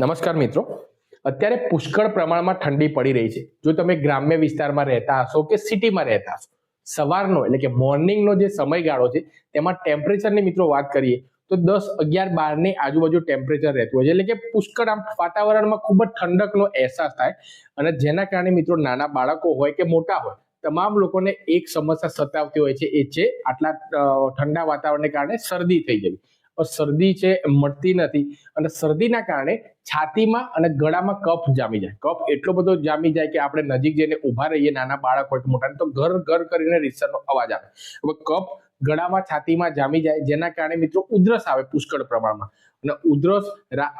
નમસ્કાર મિત્રો. અત્યારે પુષ્કળ પ્રમાણમાં ઠંડી પડી રહી છે. જો તમે ગ્રામ્ય વિસ્તારમાં રહેતા હશો કે સિટીમાં રહેતા હશો, સવારનો એટલે કે મોર્નિંગનો જે સમયગાળો છે, તેમાં ટેમ્પરેચરની મિત્રો વાત કરીએ, તો દસ અગિયાર બારની આજુબાજુ ટેમ્પરેચર રહેતું હોય છે. એટલે કે પુષ્કળ આમ વાતાવરણમાં ખૂબ જ ઠંડકનો અહેસાસ થાય અને જેના કારણે મિત્રો નાના બાળકો હોય કે મોટા હોય, તમામ લોકોને એક સમસ્યા સતાવતી હોય છે, એ છે આટલા ઠંડા વાતાવરણને કારણે શરદી થઈ જવી. શરદી છે એ મળતી નથી. અને શરદીના કારણે છાતીમાં અને ગળામાં કફ જામી જાય. કફ એટલો બધો જામી જાય કે આપણે નજીક જઈને ઊભા રહીએ, નાના બાળક હોય મોટા તો ઘર ઘર કરીને રીસરનો અવાજ આવે. હવે કફ ગળામાં, છાતીમાં જામી જાય, જેના કારણે મિત્રો ઉધરસ આવે પુષ્કળ પ્રમાણમાં. અને ઉધરસ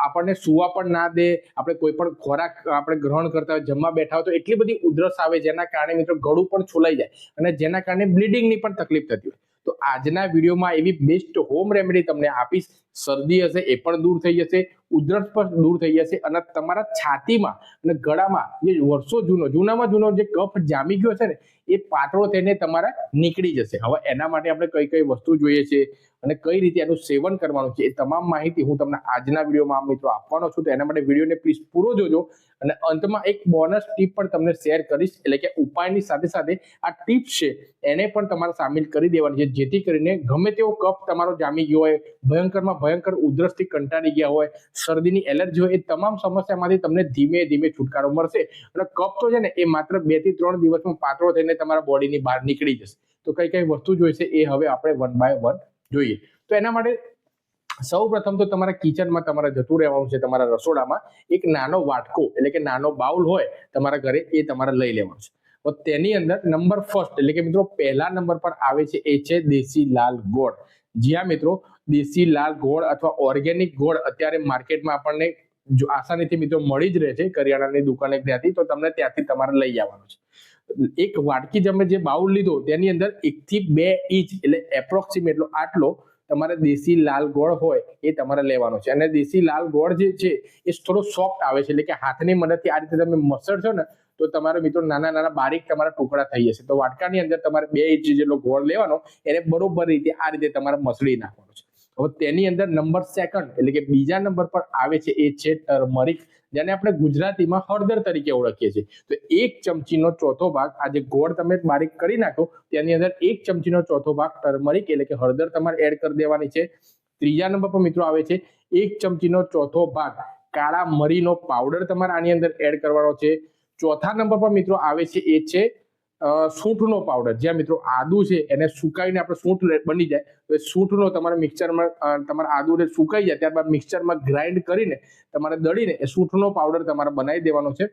આપણને સુવા પણ ના દે, આપણે કોઈ પણ ખોરાક આપણે ગ્રહણ કરતા હોય, જમવા બેઠા હોય, તો એટલી બધી ઉધરસ આવે જેના કારણે મિત્રો ગળું પણ છોલાઈ જાય. અને જેના કારણે બ્લીડિંગની પણ તકલીફ થતી હોય. તો આજના વિડીયોમાં એવી બેસ્ટ હોમ રેમેડી તમને આપીશ શરદી હશે, એ પણ દૂર થઈ જશે, ઉધરસ પણ દૂર થઈ જશે અને તમારા છાતીમાં અને ગળામાં જે વર્ષો જૂનો, જૂનામાં જૂનો જે કફ જામી ગયો છે ને, એ પાતળો થઈને તમારા નીકળી જશે. હવે એના માટે આપણે કઈ કઈ વસ્તુ જોઈએ છે અને કઈ રીતે એનું સેવન કરવાનું છે એ તમામ માહિતી હું તમને આજના વિડીયોમાં મિત્રો આપવાનો છું. તો એના માટે વિડીયોને પ્લીઝ પૂરો જોજો અને અંતમાં એક બોનસ ટીપ પણ તમને શેર કરીશ. એટલે કે ઉપાયની સાથે સાથે આ ટિપ્સ છે એને પણ તમારે સામેલ કરી દેવાની છે, જેથી કરીને ગમે તેવો કફ તમારો જામી ગયો હોય, ભયંકરમાં ભયંકર ઉધરસથી કંટાળી ગયા હોય, શરદીની એલર્જી હોય, એ તમામ સમસ્યામાંથી તમને ધીમે ધીમે છુટકારો મળશે. અને કફ તો છે ને, એ માત્ર બેથી ત્રણ દિવસમાં પાતળો થઈને તમારા બોડીની બહાર નીકળી જશે. તો કઈ કઈ વસ્તુ જોઈશે એ હવે આપણે વન બાય વન જોઈએ. તો એના માટે સૌ પ્રથમ તો તમારા કિચનમાં તમારે જતું રહેવાનું છે, તમારા રસોડામાં એક નાનો વાટકો, એટલે કે નાનો બાઉલ હોય, તમારા ઘરે એ તમારે લઈ લેવાનું છે. તેની અંદર નંબર ફર્સ્ટ એટલે કે મિત્રો પહેલા નંબર પર આવે છે એ છે દેશી લાલ ગોળ. જ્યાં મિત્રો દેશી લાલ ગોળ અથવા ઓર્ગેનિક ગોળ અત્યારે માર્કેટમાં આપણને જો આસાનીથી મિત્રો મળી જ રહે છે કરિયાણાની દુકાને ત્યાંથી, તો તમને ત્યાંથી તમારે લઈ આવવાનું છે. એક વાટકી તમે જે બાઉલ લીધો, તેની અંદર એક થી બે ઇંચ એટલે એપ્રોક્સિમેટલો આટલો તમારે દેશી લાલ ગોળ હોય એ તમારે લેવાનો છે. અને દેશી લાલ ગોળ જે છે, એ થોડો સોફ્ટ આવે છે, એટલે કે હાથની મદદથી આ રીતે તમે મસળશો ને તો તમારે મિત્રો નાના નાના બારીક તમારા ટુકડા થઈ જશે. તો વાટકાની અંદર તમારે બે ઇંચ જેટલો ગોળ લેવાનો, એને બરોબર રીતે આ રીતે તમારે મસળી નાખવાનો છે. હવે તેની અંદર નંબર સેકન્ડ એટલે કે બીજા નંબર પર આવે છે એ છે ટર્મરિક, જેને આપણે ગુજરાતીમાં હળદર તરીકે ઓળખીએ છીએ. તો એક ચમચીનો ચોથો ભાગ, આ જે ગોળ તમે બારીક કરી નાખો, તેની અંદર એક ચમચીનો ચોથો ભાગ ટર્મરિક એટલે કે હળદર તમારે એડ કરી દેવાની છે. ત્રીજા નંબર પર મિત્રો આવે છે, એક ચમચીનો ચોથો ભાગ કાળા મરીનો પાવડર તમારે આની અંદર એડ કરવાનો છે. ચોથા નંબર પર મિત્રો આવે છે એ છે સૂંઠનો પાવડર જ્યાં મિત્રો આદુ છે, એને સુકાઈને આપણે સૂંઠ બની જાય. તો એ સૂંઠનો તમારે મિક્સરમાં તમારે આદુને સુકાઈ જાય, ત્યારબાદ મિક્સરમાં ગ્રાઇન્ડ કરીને તમારે દળીને એ સૂંઠનો પાવડર તમારે બનાવી દેવાનો છે.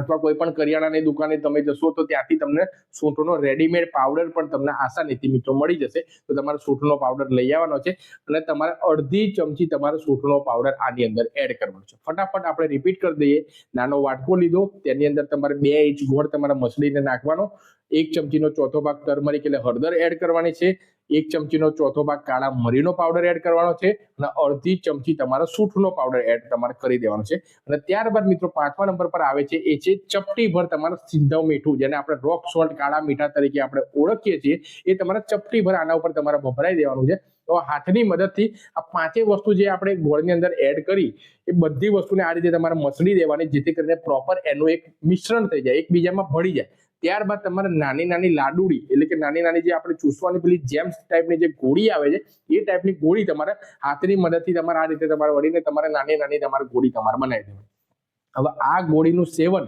અથવા કોઈ પણ કરિયાણાની દુકાને તમે જશો તો ત્યાંથી તમને સૂંઠનો રેડીમેડ પાવડર પણ તમને આસાનીથી મિત્રો મળી જશે. તો તમારે સૂંઠનો પાવડર લઈ આવવાનો છે અને તમારે અડધી ચમચી તમારે સૂંઠનો પાવડર આની અંદર એડ કરવાનો છે. ફટાફટ આપણે રિપીટ કરી દઈએ. નાનો વાટકો લીધો. તેની અંદર તમારે બે ઇંચ ગોળ તમારે મસળીને નાખવાનો. એક ચમચીનો ચોથો ભાગ ટર્મરિક એટલે હળદર એડ કરવાની છે. એક ચમચીનો ચોથો ભાગ કાળા મરીનો પાવડર એડ કરવાનો છે અને અડધી ચમચી તમારો સૂંઠનો પાવડર એડ તમારે કરી દેવાનો છે. અને ત્યારબાદ મિત્રો પાંચમા નંબર પર આવે છે, એ છે ચપટી ભર તમારે સિંધવ મીઠું, જેને આપણે રોક સોલ્ટ કાળા મીઠા તરીકે આપણે ઓળખીએ છીએ, એ તમારે ચપટી ભર આના ઉપર તમારે ભભરાઈ દેવાનું છે. તો હાથની મદદથી આ પાંચેય વસ્તુ જે આપણે ગોળની અંદર એડ કરી, એ બધી વસ્તુને આ રીતે તમારે મસળી દેવાની, જેથી કરીને પ્રોપર એનું એક મિશ્રણ થઈ જાય, એકબીજામાં ભળી જાય. ત્યારબાદ તમારે નાની નાની લાડુડી, એટલે કે નાની નાની જે આપણે ચૂસવાની પેલી જેમ્સ ટાઈપની જે ગોળી આવે છે, એ ટાઈપની ગોળી તમારે હાથની મદદથી તમારે આ રીતે તમારે વળીને તમારે નાની નાની તમારે ગોળી તમારે બનાવી દેવાની. હવે આ ગોળીનું સેવન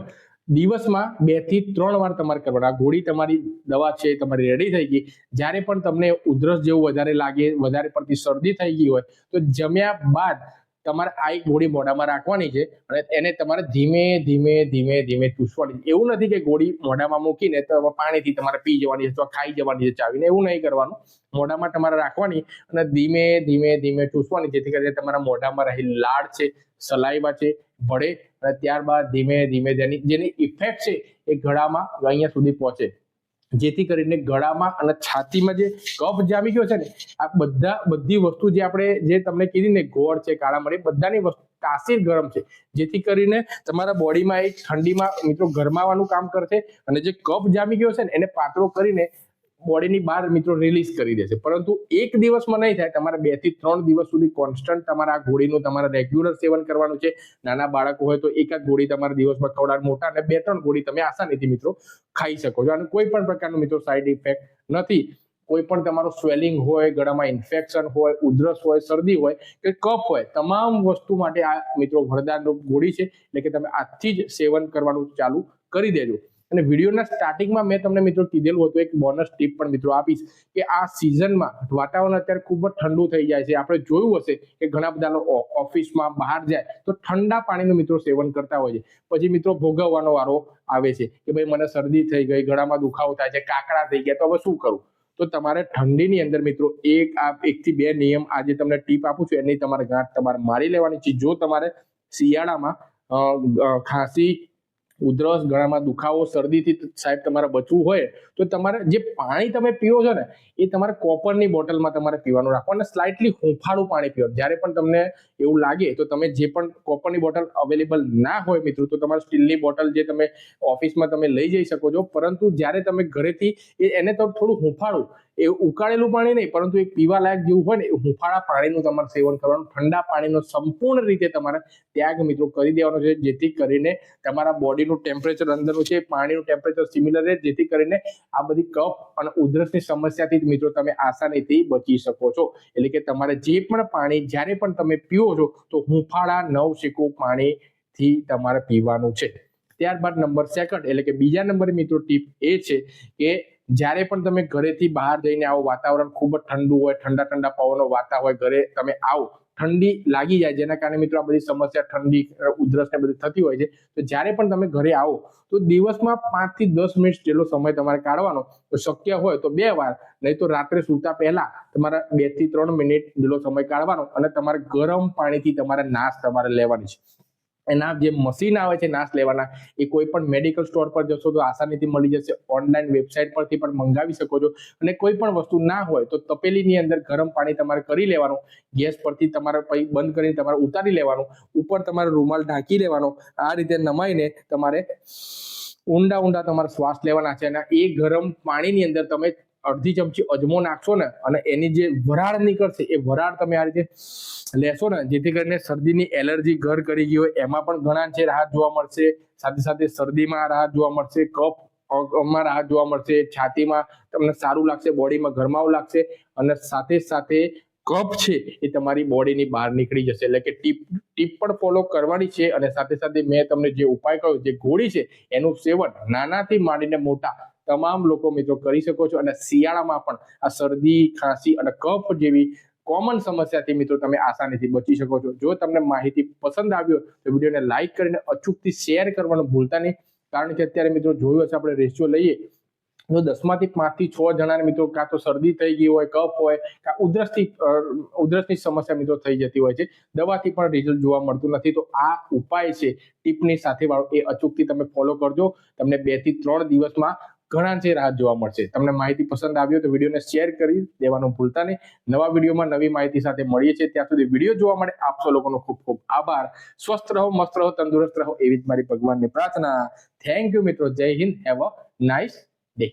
દિવસમાં બેથી ત્રણ વાર તમારે કરવાનું. આ ગોળી તમારી દવા છે, તમારી રેડી થઈ ગઈ. જ્યારે પણ તમને ઉધરસ જેવું વધારે લાગે, વધારે પડતી શરદી થઈ ગઈ હોય, તો જમ્યા બાદ તમારે આ એક ગોળી મોઢામાં રાખવાની છે અને એને તમારે ધીમે ધીમે ધીમે ધીમે ચૂસવાની છે. એવું નથી કે ગોળી મોઢામાં મૂકીને તો પાણીથી તમારે પી જવાની છે અથવા ખાઈ જવાની છે, ચાવીને. એવું નહીં કરવાનું. મોઢામાં તમારે રાખવાની અને ધીમે ધીમે ધીમે ચૂસવાની, જેથી કરીને તમારા મોઢામાં રહેલી લાળ છે સલાઈવા છે, ભળે અને ત્યારબાદ ધીમે ધીમે જેની જેની ઇફેક્ટ છે એ ગળામાં અહીંયા સુધી પહોંચે. જેથી કરીને ગળામાં અને છાતીમાં જે કફ જામી ગયો છે ને, આ બધા, બધી વસ્તુ જે આપણે જે તમને કીધી ને, ગોળ છે, કાળા મરી, બધાની વસ્તુ, તાસીર ગરમ છે. જેથી કરીને તમારા બોડીમાં એક ઠંડીમાં મિત્રો ગરમાવાનું કામ કરશે અને જે કફ જામી ગયો છે ને, એને પાતળો કરીને બોડીની બહાર મિત્રો રિલીઝ કરી દેશે. પરંતુ એક દિવસમાં નહીં થાય, તમારે બેથી ત્રણ દિવસ સુધી કોન્સ્ટન્ટ તમારા આ ગોળીનું તમારે રેગ્યુલર સેવન કરવાનું છે. નાના બાળકો હોય તો એક જ ગોળી તમારે દિવસમાં ખવડાવ મોટા અને બે ત્રણ ગોળી તમે આસાનીથી મિત્રો ખાઈ શકો છો. અને કોઈ પણ પ્રકારનું મિત્રો સાઈડ ઇફેક્ટ નથી. કોઈ પણ તમારું સ્વેલિંગ હોય, ગળામાં ઇન્ફેક્શન હોય, ઉધરસ હોય, શરદી હોય કે કફ હોય, તમામ વસ્તુ માટે આ મિત્રો વરદાનરૂપ ગોળી છે. એટલે કે તમે આજથી જ સેવન કરવાનું ચાલુ કરી દેજો. અને વિડીયોના સ્ટાર્ટિંગમાં મેં તમને મિત્રો કીધેલું હતું, એક બોનસ ટીપ પણ મિત્રો આપીશ કે આ સિઝનમાં વાતાવરણ અત્યારે ખૂબ જ ઠંડુ થઈ જાય છે. આપણે જોયું હશે કે ઘણા બધા લોકો ઓફિસમાં બહાર જાય તો ઠંડા પાણીનું મિત્રો સેવન કરતા હોય છે. પછી મિત્રો ભોગવવાનો વારો આવે છે કે ભાઈ મને શરદી થઈ ગઈ, ગળામાં દુખાવો થાય છે, કાકડા થઈ ગયા, તો હવે શું કરું? તો તમારે ઠંડીની અંદર મિત્રો એક આ, એકથી બે નિયમ આજે તમને ટીપ આપું છું. એની તમારે ગાંઠ તમારે મારી લેવાની છે. જો તમારે શિયાળામાં ખાંસી ઉધરસ ગળામાં દુખાવો, શરદીથી સાહેબ તમારે બચવું હોય, તો તમારે જે પાણી તમે પીવો છો ને, એ તમારે કોપરની બોટલમાં તમારે પીવાનું રાખો અને સ્લાઇટલી હુંફાળું પાણી પીવો જ્યારે પણ તમને એવું લાગે, તો તમે જે પણ કોપરની બોટલ અવેલેબલ ના હોય મિત્રો, તો તમારે સ્ટીલની બોટલ જે તમે ઓફિસમાં તમે લઈ જઈ શકો છો. પરંતુ જ્યારે તમે ઘરેથી એને તો થોડું હુંફાળું એ ઉકાળેલું પાણી નહીં, પરંતુ એક પીવા લાયક જેવું હોય ને હુંફાળા પાણીનું તમારે સેવન કરવાનું, ઠંડા પાણીનો સંપૂર્ણ રીતે તમારે ત્યાગ મિત્રો કરી દેવાનો છે, જેથી કરીને તમારા બોડીનું ટેમ્પરેચર અંદરનું છે, પાણીનું ટેમ્પરેચર સિમિલર રહે, જેથી કરીને આ બધી કફ અને ઉધરસની સમસ્યાથી જ મિત્રો તમે આસાનીથી બચી શકો છો. એટલે કે તમારે જે પણ પાણી, જ્યારે પણ તમે પીવો છો, તો હુંફાળા નવ શેકું પાણીથી તમારે પીવાનું છે. ત્યારબાદ નંબર સેકન્ડ એટલે કે બીજા નંબર મિત્રો ટીપ એ છે કે જ્યારે પણ તમે ઘરેથી બહાર જઈને આવો, વાતાવરણ ખૂબ જ ઠંડુ હોય, ઠંડા ઠંડા પવનો વાતા હોય, ઘરે તમે આવો, ઠંડી લાગી જાય, જેના કારણે મિત્રો આ બધી સમસ્યા, ઠંડી, ઉધરસ ને બધી થતી હોય છે. તો જ્યારે પણ તમે ઘરે આવો, તો દિવસમાં પાંચથી દસ મિનિટ જેટલો સમય તમારે કાઢવાનો, તો શક્ય હોય તો બે વાર, નહીં તો રાત્રે સૂતા પહેલા તમારા બેથી ત્રણ મિનિટ જેટલો સમય કાઢવાનો અને તમારે ગરમ પાણીથી તમારે નાશ તમારે લેવાની છે. એના જે મશીન આવે છે નાશ લેવાના, એ કોઈ પણ મેડિકલ સ્ટોર પર જશો તો આસાનીથી મળી જશે. ઓનલાઈન વેબસાઇટ પરથી પણ મંગાવી શકો છો. અને કોઈ પણ વસ્તુ ના હોય તો તપેલીની અંદર ગરમ પાણી તમારે કરી લેવાનું. ગેસ પરથી તમારે પછી બંધ કરીને તમારે ઉતારી લેવાનું. ઉપર તમારે રૂમાલ ઢાંકી લેવાનો. આ રીતે નમાઈને તમારે ઊંડા ઊંડા તમારે શ્વાસ લેવાના છે. અને એ ગરમ પાણીની અંદર તમે અડધી ચમચી અજમો નાખશો ને અને એની જે વરાળ નીકળશે, એ વરાળ તમે આ રીતે લેશો ને, જેથી કરીને શરદીની એલર્જી ઘર કરી ગઈ હોય. એમાં પણ ઘણા છે રાહત જોવા મળશે. સાથે સાથે શરદીમાં રાહત જોવા મળશે, કફમાં રાહત જોવા મળશે, છાતીમાં તમને સારું લાગશે, બોડીમાં ગરમાવો લાગશે અને સાથે સાથે કફ છે એ તમારી બોડીની બહાર નીકળી જશે. એટલે કે ટીપ ટીપ પણ ફોલો કરવાની છે અને સાથે સાથે મેં તમને જે ઉપાય કહ્યો, જે ગોળી છે, એનું સેવન નાનાથી માંડીને મોટા તમામ લોકો મિત્રો કરી શકો છો. અને શિયાળામાં પણ આ શરદી, ખાંસી અને કફ જેવી કોમન સમસ્યાથી મિત્રો તમે આસાનીથી બચી શકો છો. જો તમને માહિતી પસંદ આવ્યો તો વિડીયોને લાઈક કરીને અચૂકથી શેર કરવાનું ભૂલતા નહીં. કારણ કે અત્યારે મિત્રો જોયું હશે, આપણે રેશિયો લઈએ, તો દસમાંથી પાંચથી છ જણાને મિત્રો કાં તો શરદી થઈ ગઈ હોય, કફ હોય, કાં ઉધરસથી ઉધરસની સમસ્યા મિત્રો થઈ જતી હોય છે. દવાથી પણ રિઝલ્ટ જોવા મળતું નથી. તો આ ઉપાય છે, ટીપની સાથે વાળો એ અચૂકથી તમે ફોલો કરજો. તમને બેથી ત્રણ દિવસમાં ઘણા છે રાહત જોવા મળશે. તમને માહિતી પસંદ આવ્યો તો વિડીયોને શેર કરી દેવાનું ભૂલતા નહીં. નવા વિડીયોમાં નવી માહિતી સાથે મળીએ છીએ. ત્યાં સુધી વીડિયો જોવા માટે આપ સૌ લોકોનો ખૂબ ખૂબ આભાર. સ્વસ્થ રહો, મસ્ત રહો, તંદુરસ્ત રહો એવી જ મારી ભગવાનની પ્રાર્થના. થેન્ક યુ મિત્રો. જય Hind. Have a nice day